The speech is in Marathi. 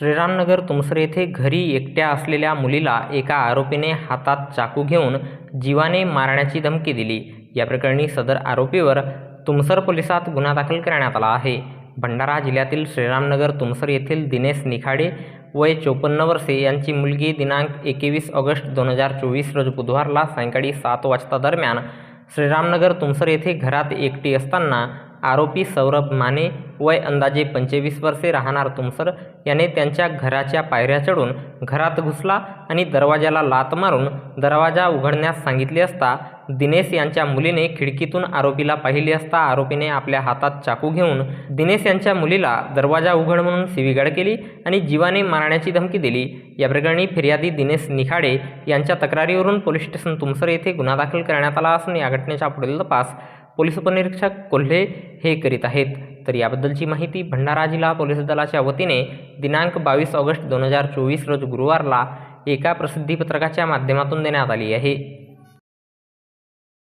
श्रीरामनगर तुमसर येथे घरी एकट्या असलेल्या मुलीला एका आरोपीने हातात चाकू घेऊन जीवाने मारण्याची धमकी दिली. या प्रकरणी सदर आरोपीवर तुमसर पोलिसात गुन्हा दाखल करण्यात आला आहे. भंडारा जिल्ह्यातील श्रीरामनगर तुमसर येथील दिनेश निखाडे वय चोपन्न वर्षे यांची मुलगी दिनांक एकवीस ऑगस्ट दोन हजार चोवीस रोज बुधवारला सायंकाळी सात वाजता दरम्यान श्रीरामनगर तुमसर येथे घरात एकटी असताना आरोपी सौरभ माने वय अंदाजे पंचवीस वर्षे राहणार तुमसर. याने त्यांच्या घराच्या पायऱ्या चढून घरात घुसला आणि दरवाजाला लात मारून दरवाजा उघडण्यास सांगितले असता दिनेश यांच्या मुलीने खिडकीतून आरोपीला पाहिले असता आरोपीने आपल्या हातात चाकू घेऊन दिनेश यांच्या मुलीला दरवाजा उघड म्हणून शिवीगाळ केली आणि जीवाने मारण्याची धमकी दिली. या प्रकरणी फिर्यादी दिनेश निखाडे यांच्या तक्रारीवरून पोलीस स्टेशन तुमसर येथे गुन्हा दाखल करण्यात आला असून या घटनेचा पुढील तपास पोलीस उपनिरीक्षक कोल्हे हे करीत आहेत. तर याबद्दलची माहिती भंडारा जिल्हा पोलीस दलाच्या वतीने दिनांक बावीस ऑगस्ट दोन हजार चोवीस रोज गुरुवारला एका प्रसिद्धीपत्रकाच्या माध्यमातून देण्यात आली आहे.